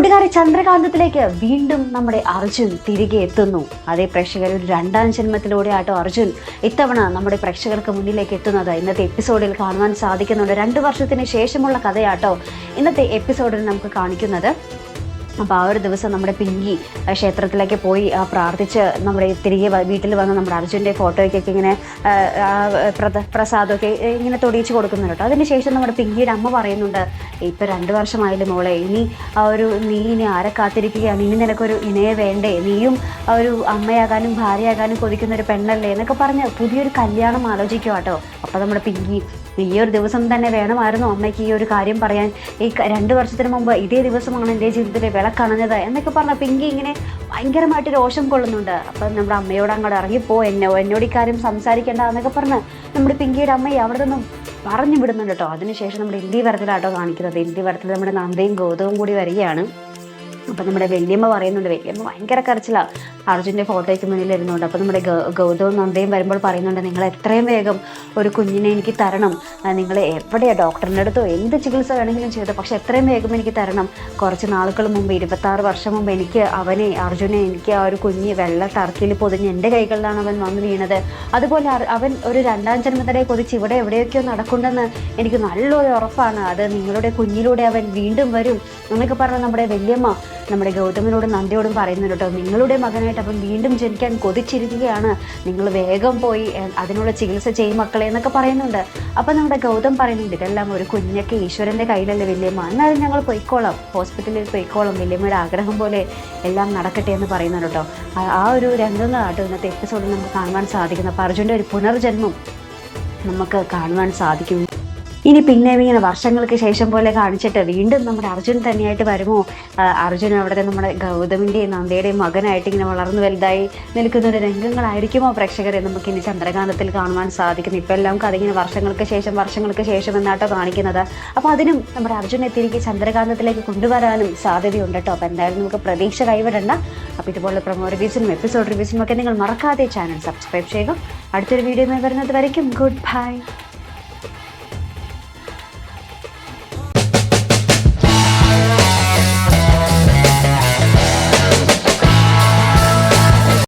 കൂട്ടുകാരെ ചന്ദ്രകാന്തത്തിലേക്ക് വീണ്ടും നമ്മുടെ അർജുൻ തിരികെ എത്തുന്നു. അതേ പ്രേക്ഷകർ ഒരു രണ്ടാം ജന്മത്തിലൂടെ ആട്ടോ അർജുൻ ഇത്തവണ നമ്മുടെ പ്രേക്ഷകർക്ക് മുന്നിലേക്ക് എത്തുന്നത്. ഇന്നത്തെ എപ്പിസോഡിൽ കാണുവാൻ സാധിക്കുന്നുണ്ട്. രണ്ട് വർഷത്തിന് ശേഷമുള്ള കഥയാട്ടോ ഇന്നത്തെ എപ്പിസോഡിൽ നമുക്ക് കാണിക്കുന്നത്. അപ്പോൾ ആ ഒരു ദിവസം നമ്മുടെ പിങ്കി ക്ഷേത്രത്തിലേക്ക് പോയി പ്രാർത്ഥിച്ച് നമ്മുടെ തിരികെ വീട്ടിൽ വന്ന് നമ്മുടെ അർജുന്റെ ഫോട്ടോയ്ക്കൊക്കെ ഇങ്ങനെ പ്രസാദമൊക്കെ ഇങ്ങനെ തൊടിയിച്ച് കൊടുക്കുന്നുണ്ട് കേട്ടോ. അതിനുശേഷം നമ്മുടെ പിങ്കിയുടെ അമ്മ പറയുന്നുണ്ട് ഇപ്പം രണ്ട് വർഷമായാലും മോളെ ഇനി ആ ഒരു നീ ഇനി ആരെ കാത്തിരിക്കുകയാണ്? ഇനി നിനക്കൊരു ഇണയെ വേണ്ടേ? നീയും ഒരു അമ്മയാകാനും ഭാര്യയാകാനും കൊതിക്കുന്ന ഒരു പെണ്ണല്ലേ? എന്നൊക്കെ പറഞ്ഞ് പുതിയൊരു കല്യാണം ആലോചിക്കുക കേട്ടോ. അപ്പോൾ നമ്മുടെ പിങ്കി ഈ ഒരു ദിവസം തന്നെ വേണമായിരുന്നു അമ്മയ്ക്ക് ഈ ഒരു കാര്യം പറയാൻ. ഈ രണ്ട് വർഷത്തിന് മുമ്പ് ഇതേ ദിവസമാണ് എന്റെ ജീവിതത്തിലെ വിളക്കണഞ്ഞത് എന്നൊക്കെ പറഞ്ഞ പിങ്കി ഇങ്ങനെ ഭയങ്കരമായിട്ട് രോഷം കൊള്ളുന്നുണ്ട്. അപ്പം നമ്മുടെ അമ്മയോട് അങ്ങോട്ട് ഇറങ്ങിപ്പോ എന്നോ എന്നോട് ഇക്കാര്യം കാര്യം സംസാരിക്കേണ്ട എന്നൊക്കെ പറഞ്ഞ് നമ്മുടെ പിങ്കിയുടെ അമ്മയെ അവിടെ നിന്നും പറഞ്ഞു വിടുന്നുണ്ട് കേട്ടോ. അതിനുശേഷം നമ്മുടെ ഇന്ത്യ വരത്തിലാട്ടോ കാണിക്കുന്നത്. ഇന്ത്യ വരത്തിൽ നമ്മുടെ നന്ദയും ഗൗതവും കൂടി വരികയാണ്. അപ്പം നമ്മുടെ വല്യമ്മ പറയുന്നുണ്ട് വല്യമ്മ ഭയങ്കര കരച്ചിലാണ് അർജുന്റെ ഫോട്ടോയ്ക്ക് മുന്നിൽ വരുന്നുണ്ട്. അപ്പോൾ നമ്മുടെ ഗൗതവും നന്ദയും വരുമ്പോൾ പറയുന്നുണ്ട് നിങ്ങൾ എത്രയും വേഗം ഒരു കുഞ്ഞിനെ എനിക്ക് തരണം. നിങ്ങൾ എവിടെയാണ് ഡോക്ടറിന്റെ അടുത്തോ എന്ത് ചികിത്സ വേണമെങ്കിലും ചെയ്തു പക്ഷെ എത്രയും വേഗം എനിക്ക് തരണം. കുറച്ച് നാളുകൾ മുമ്പ് ഇരുപത്താറ് വർഷം മുമ്പ് എനിക്ക് അവനെ അർജുനെ എനിക്ക് ആ ഒരു കുഞ്ഞ് വെള്ള ടർക്കിയിൽ പൊതിഞ്ഞ് എന്റെ കൈകളിലാണ് അവൻ വന്ന് വീണത്. അതുപോലെ അവൻ ഒരു രണ്ടാം ജന്മത്തിനെ കുറിച്ച് ഇവിടെ എവിടെയൊക്കെയോ നടക്കുന്നുണ്ടെന്ന് എനിക്ക് നല്ലൊരു ഉറപ്പാണ്. അത് നിങ്ങളുടെ കുഞ്ഞിലൂടെ അവൻ വീണ്ടും വരും. എന്നൊക്കെ പറഞ്ഞാൽ നമ്മുടെ വല്യമ്മ നമ്മുടെ ഗൗതമനോടും നന്ദിയോടും പറയുന്നുണ്ട് കേട്ടോ. നിങ്ങളുടെ മകനായിട്ട് അപ്പം വീണ്ടും ജനിക്കാൻ കൊതിച്ചിരിക്കുകയാണ്. നിങ്ങൾ വേഗം പോയി അതിനുള്ള ചികിത്സ ചെയ്യും മക്കളെ എന്നൊക്കെ പറയുന്നുണ്ട്. അപ്പം നമ്മുടെ ഗൗതം പറയുന്നുണ്ട് ഇതെല്ലാം ഒരു കുഞ്ഞൊക്കെ ഈശ്വരന്റെ കയ്യിലല്ലേ വലിയമ്മ എന്നാലും ഞങ്ങൾ പൊയ്ക്കോളാം. ഹോസ്പിറ്റലിൽ പൊയ്ക്കോളാം. വലിയമ്മയുടെ ആഗ്രഹം പോലെ എല്ലാം നടക്കട്ടെ എന്ന് പറയുന്നുണ്ട് കേട്ടോ. ആ- ആ ഒരു രംഗങ്ങളാട്ടോ ഇന്നത്തെ എപ്പിസോഡിൽ നമുക്ക് കാണുവാൻ സാധിക്കുന്നത്. അപ്പോൾ അർജുന്റെ ഒരു പുനർജന്മം നമുക്ക് കാണുവാൻ സാധിക്കും. ഇനി പിന്നെ ഇങ്ങനെ വർഷങ്ങൾക്ക് ശേഷം പോലെ കാണിച്ചിട്ട് വീണ്ടും നമ്മുടെ അർജുൻ തന്നെയായിട്ട് വരുമോ? അർജുൻ അവിടുത്തെ നമ്മുടെ ഗൗതമിന്റെയും നന്ദയുടെയും മകനായിട്ട് ഇങ്ങനെ വളർന്നു വലുതായി നിൽക്കുന്ന ഒരു രംഗങ്ങളായിരിക്കുമോ പ്രേക്ഷകരെ നമുക്ക് ഇനി ചന്ദ്രകാന്തത്തിൽ കാണുവാൻ സാധിക്കുന്നു? ഇപ്പം എല്ലാം കഥ വർഷങ്ങൾക്ക് ശേഷം വർഷങ്ങൾക്ക് ശേഷം എന്നാട്ടോ കാണിക്കുന്നത്. അപ്പോൾ അതിനും നമ്മുടെ അർജുനെ തിരികെ ചന്ദ്രകാന്തത്തിലേക്ക് കൊണ്ടുവരാനും സാധ്യതയുണ്ട് കേട്ടോ. അപ്പോൾ എന്തായാലും നമുക്ക് പ്രതീക്ഷ കൈവിടണ്ട. അപ്പോൾ ഇതുപോലെ പ്രൊമോ റിവ്യൂസിനും എപ്പിസോഡ് റിവ്യൂസിനും ഒക്കെ നിങ്ങൾ മറക്കാതെ ചാനൽ സബ്സ്ക്രൈബ് ചെയ്യുക. അടുത്തൊരു വീഡിയോ വരുന്നത് വരയ്ക്കും. Good bye